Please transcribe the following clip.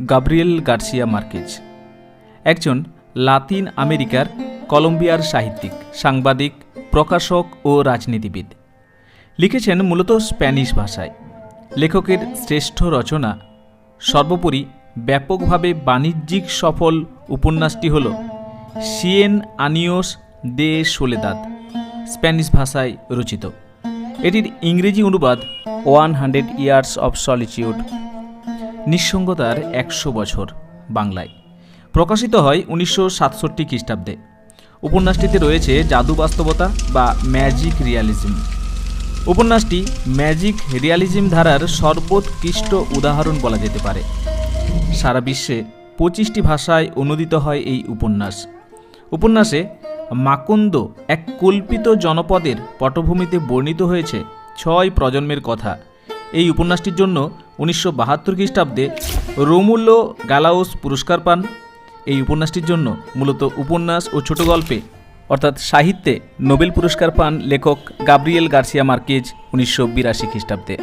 Gabriel Garcia Marquez. একজন লাতিন আমেরিকার কলম্বিয়ার সাহিত্যিক, সাংবাদিক, প্রকাশক ও রাজনীতিবিদ। লিখেছেন মূলত স্প্যানিশ ভাষায়। লেখকের শ্রেষ্ঠ রচনা সর্বোপরি ব্যাপকভাবে বাণিজ্যিক সফল উপন্যাসটি হল সিয়েন আনিওস দে সোলেদাদ স্প্যানিশ ভাষায় রচিত। এটির ইংরেজি অনুবাদ one hundred years of solitude. নিঃসঙ্গতার একশো বছর বাংলায়। প্রকাশিত হয় উনিশশো সাতষট্টি খ্রিস্টাব্দে। উপন্যাসটিতে রয়েছে জাদু বাস্তবতা বা ম্যাজিক রিয়ালিজম। উপন্যাসটি ম্যাজিক রিয়ালিজম ধারার সর্বোৎকৃষ্ট উদাহরণ বলা যেতে পারে। সারা বিশ্বে পঁচিশটি ভাষায় অনুদিত হয় এই উপন্যাস। উপন্যাসে মাকন্দ এক কল্পিত জনপদের পটভূমিতে বর্ণিত হয়েছে ছয় প্রজন্মের কথা। এই উপন্যাসটির জন্য উনিশশো বাহাত্তর খ্রিস্টাব্দে রোমুল্য গালাউস পুরস্কার পান। এই উপন্যাসটির জন্য মূলত উপন্যাস ও ছোট গল্পে, অর্থাৎ সাহিত্যে, নোবেল পুরস্কার পান লেখক গাব্রিয়েল গার্সিয়া মার্কেজ উনিশশো বিরাশি খ্রিস্টাব্দে।